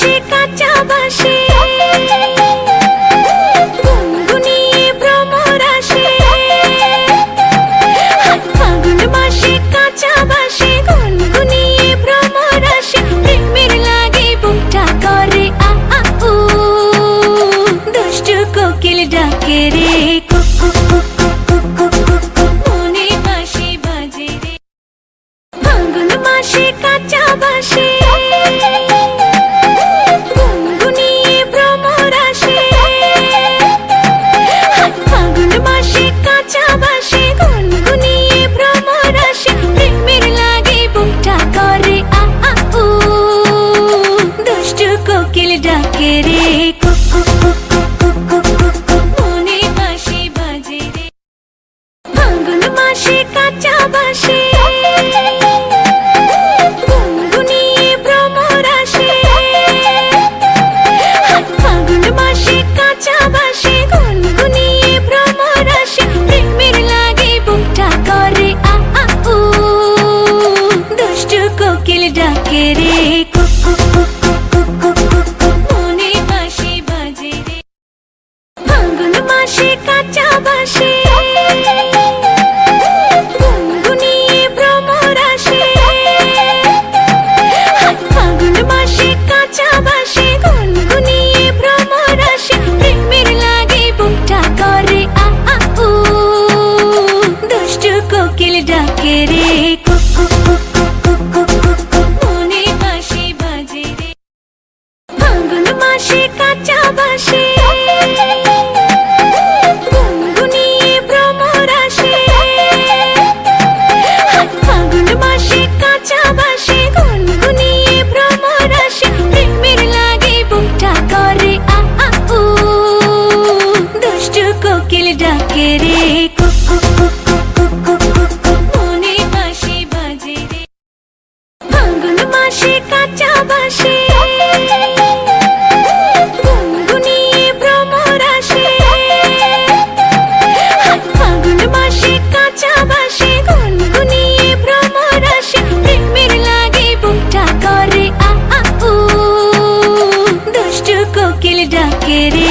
বাসে কাঁচা বাসে গুনগুনিয়ে ভ্রমর আসে। ফাগুন মাসে কাঁচা বাসে গুনগুনিয়ে ভ্রমর আসে। প্রেমের লাগে বুকটা কাঁচা বাসে কাঁচা বাসে ডাকে রে কুকু কুকু কুকু কুকু মনে বাসি বাজে রে। ভাঙন বাসে কাঁচা বাসে ডাকে রে